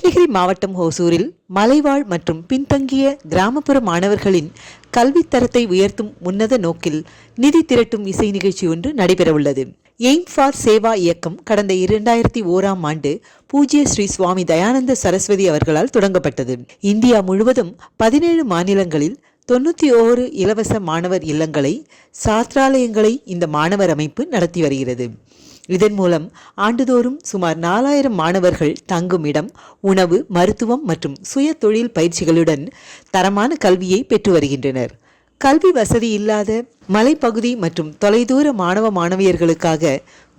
கிருஷ்ணகிரி மாவட்டம் ஹோசூரில் மலைவாழ் மற்றும் பின்தங்கிய கிராமப்புற மாணவர்களின் கல்வித்தரத்தை உயர்த்தும் உன்னத நோக்கில் நிதி திரட்டும் இசை நிகழ்ச்சி ஒன்று நடைபெறவுள்ளது. எய்ம் ஃபார் சேவா இயக்கம் கடந்த இரண்டாயிரத்தி ஓராம் ஆண்டு பூஜ்ய ஸ்ரீ சுவாமி தயானந்த சரஸ்வதி அவர்களால் தொடங்கப்பட்டது. இந்தியா முழுவதும் பதினேழு மாநிலங்களில் தொண்ணூற்றி ஓரு இலவச மாணவர் இல்லங்களை சாஸ்திராலயங்களை இந்த மாணவர் அமைப்பு நடத்தி வருகிறது. இதன் மூலம் ஆண்டுதோறும் சுமார் நாலாயிரம் மாணவர்கள் தங்கும் இடம் உணவு மருத்துவம் மற்றும் சுய தொழில் பயிற்சிகளுடன் தரமான கல்வியை பெற்று வருகின்றனர். கல்வி வசதி இல்லாத மலைப்பகுதி மற்றும் தொலைதூர மாணவ மாணவியர்களுக்காக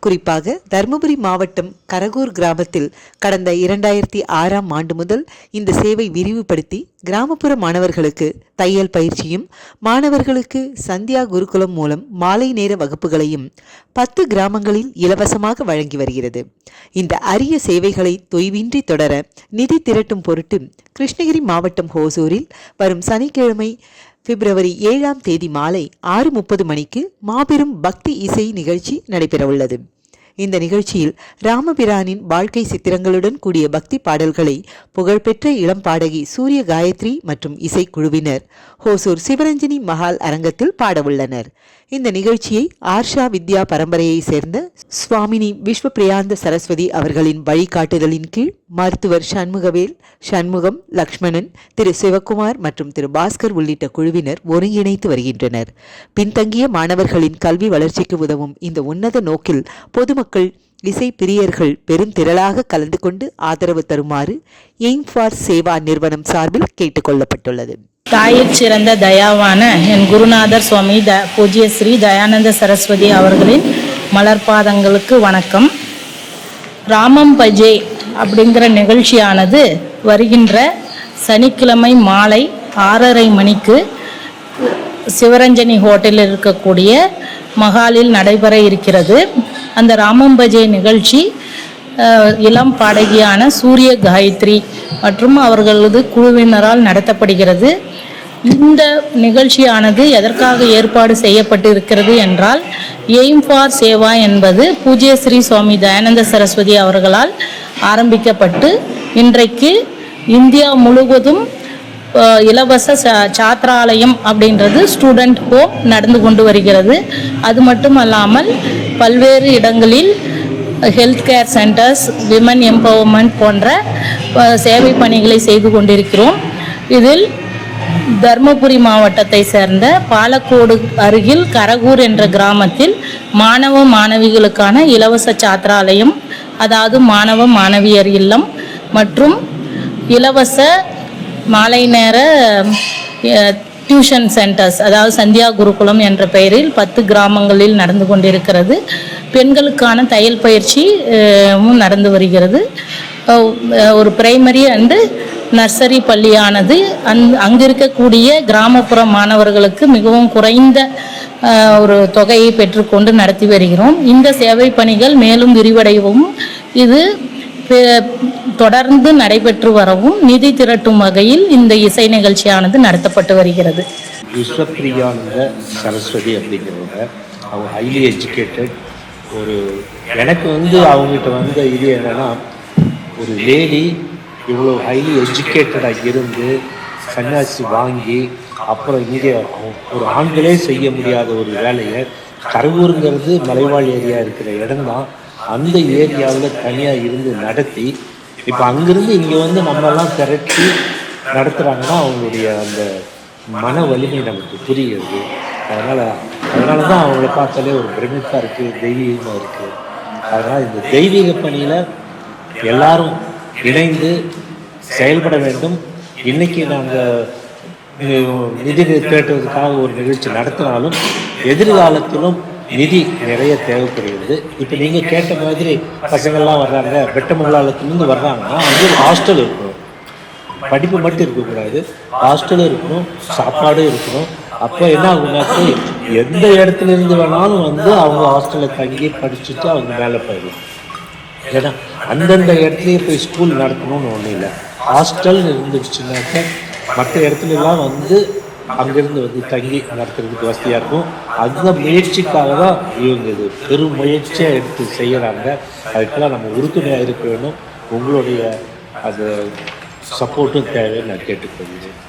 குறிப்பாக தருமபுரி மாவட்டம் கரகூர் கிராமத்தில் கடந்த இரண்டாயிரத்தி ஆறாம் ஆண்டு முதல் இந்த சேவை விரிவுபடுத்தி கிராமப்புற மாணவர்களுக்கு தையல் பயிற்சியும் மாணவர்களுக்கு சந்தியா குருகுலம் மூலம் மாலை நேர வகுப்புகளையும் பத்து கிராமங்களில் இலவசமாக வழங்கி வருகிறது. இந்த அரிய சேவைகளை தொய்வின்றி தொடர நிதி திரட்டும் பொருட்டு கிருஷ்ணகிரி மாவட்டம் ஹோசூரில் வரும் சனிக்கிழமை பிப்ரவரி ஏழாம் தேதி மாலை ஆறு முப்பது மணிக்கு மாபெரும் பக்தி இசை நிகழ்ச்சி நடைபெறவுள்ளது. இந்த நிகழ்ச்சியில் ராமபிரானின் வாழ்க்கை சித்திரங்களுடன் கூடிய பக்தி பாடல்களை புகழ்பெற்ற இளம் பாடகி சூரிய காயத்ரி மற்றும் இசைக்குழுவினர் ஹோசூர் சிவரஞ்சனி மஹால் அரங்கத்தில் பாடவுள்ளனர். இந்த நிகழ்ச்சியை ஆர்ஷா வித்யா பரம்பரையை சேர்ந்த சுவாமினி விஸ்வபிரியாந்த சரஸ்வதி அவர்களின் வழிகாட்டுதலின் கீழ் மருத்துவர் சண்முகவேல் சண்முகம் லக்ஷ்மணன் திரு சிவகுமார் மற்றும் திரு பாஸ்கர் உள்ளிட்ட குழுவினர் ஒருங்கிணைத்து வருகின்றனர். பின்தங்கிய மாணவர்களின் கல்வி வளர்ச்சிக்கு உதவும் இந்த உன்னத நோக்கில் பொதுமக்கள் இசை பிரியர்கள் பெருந்திரளாக கலந்து கொண்டு ஆதரவு தருமாறு எய்ம் ஃபார் சேவா நிறுவனம் சார்பில் கேட்டுக்கொள்ளப்பட்டுள்ளது தாயில் சிறந்த தயாவான என் குருநாதர் சுவாமி த பூஜ்ய ஸ்ரீ தயானந்த சரஸ்வதி அவர்களின் மலர்பாதங்களுக்கு வணக்கம். ராமம் பஜே அப்படிங்கிற நிகழ்ச்சியானது வருகின்ற சனிக்கிழமை மாலை ஆறரை மணிக்கு சிவரஞ்சனி ஹோட்டலில் இருக்கக்கூடிய மகாலில் நடைபெற இருக்கிறது. அந்த ராமம் பஜே நிகழ்ச்சி இளம் பாடகியான சூரிய காயத்ரி மற்றும் அவர்களது குழுவினரால் நடத்தப்படுகிறது. இந்த நிகழ்ச்சியானது எதற்காக ஏற்பாடு செய்யப்பட்டு இருக்கிறது என்றால் எய்ம் ஃபார் சேவா என்பது பூஜ்ய ஸ்ரீ சுவாமி தயானந்த சரஸ்வதி அவர்களால் ஆரம்பிக்கப்பட்டு இன்றைக்கு இந்தியா முழுவதும் இலவச சா- சாத்திராலயம் அப்படின்றது ஸ்டூடெண்ட் ஹோம் நடந்து கொண்டு வருகிறது. அது மட்டும் அல்லாமல் பல்வேறு இடங்களில் health care centres women empowerment போன்ற சேவை பணிகளை செய்து கொண்டிருக்கிறோம். இதில் தர்மபுரி மாவட்டத்தை சேர்ந்த பாலக்கோடு அருகில் கரகூர் என்ற கிராமத்தில் மாணவ மாணவிகளுக்கான இலவச சாத்திராலயம் அதாவது மாணவ மாணவியர் இல்லம் மற்றும் இலவச மாலை நேர டியூஷன் சென்டர்ஸ் அதாவது சந்தியா குருகுலம் என்ற பெயரில் பத்து கிராமங்களில் நடந்து கொண்டிருக்கிறது. பெண்களுக்கான தையல் பயிற்சியும் நடந்து வருகிறது. ஒரு பிரைமரி அண்டு நர்சரி பள்ளியானது அந் அங்கு இருக்கக்கூடிய கிராமப்புற மாணவர்களுக்கு மிகவும் குறைந்த ஒரு தொகையை பெற்றுக்கொண்டு நடத்தி வருகிறோம். இந்த சேவை பணிகள் மேலும் விரிவடையவும். இது தொடர்ந்து நடைபெற்று வரவும் நிதி திரட்டும் வகையில் இந்த இசை நிகழ்ச்சியானது நடத்தப்பட்டு வருகிறது. விஸ்வப்பிரியானந்த சரஸ்வதி அப்படிங்கிறவங்க அவங்க ஹைலி எஜுகேட்டட் ஒரு எனக்கு வந்து அவங்ககிட்ட வந்த இது என்னென்னா ஒரு லேடி இவ்வளோ ஹைலி எஜுகேட்டடாக இருந்து சன்னியாசி வாங்கி அப்புறம் இங்கே ஒரு ஆண்களே செய்ய முடியாத ஒரு வேலையை கரூருங்கிறது மலைவாழ் ஏரியா இருக்கிற இடம்தான். அந்த ஏரியாவில் தனியாக இருந்து நடத்தி இப்போ அங்கேருந்து இங்கே வந்து நம்மெல்லாம் திரட்டி நடத்துகிறாங்கன்னா அவங்களுடைய அந்த மன வலிமை நமக்கு புரியுது. அதனால் அதனால தான் அவங்கள பார்த்தாலே ஒரு பிரமிப்பாக இருக்குது தெய்வீகமாக இருக்குது அதனால் இந்த தெய்வீக பணியில் எல்லாரும் இணைந்து செயல்பட வேண்டும். இன்னைக்கு நாங்கள் நிதி திரட்டுவதற்காக ஒரு நிகழ்ச்சி நடத்தினாலும் எதிர்காலத்திலும் நிதி நிறைய தேவைப்படுகிறது. இப்போ நீங்கள் கேட்ட மாதிரி பசங்கள்லாம் வர்றாங்க வெட்டமங்கலாலத்துலேருந்து வர்றாங்கன்னா அங்கே ஒரு ஹாஸ்டல் இருக்கணும். படிப்பு மட்டும் இருக்கக்கூடாது. ஹாஸ்டலும் இருக்கணும் சாப்பாடும் இருக்கணும். அப்போ என்ன ஆகுனாக்க எந்த இடத்துல இருந்து வேணாலும் வந்து அவங்க ஹாஸ்டலில் தங்கி படிச்சுட்டு அவங்க மேலே போயிடலாம் ஏன்னா அந்தந்த இடத்துலயே போய் ஸ்கூல் நடத்தணும்னு ஒன்றும் இல்லை. ஹாஸ்டல் இருந்துச்சுனாக்க மற்ற இடத்துலலாம் வந்து அங்கேருந்து வந்து தங்கி நடத்துறதுக்கு வசதியாக இருக்கும். அந்த முயற்சிக்காக தான் இவங்க இது பெரும் முயற்சியாக எடுத்து செய்கிறாங்க அதுக்கெல்லாம் நம்ம உறுதுணையாக இருக்க வேணும் உங்களுடைய அது சப்போர்ட்டும் தேவைன்னு நான் கேட்டுக்கொள்கிறேன்.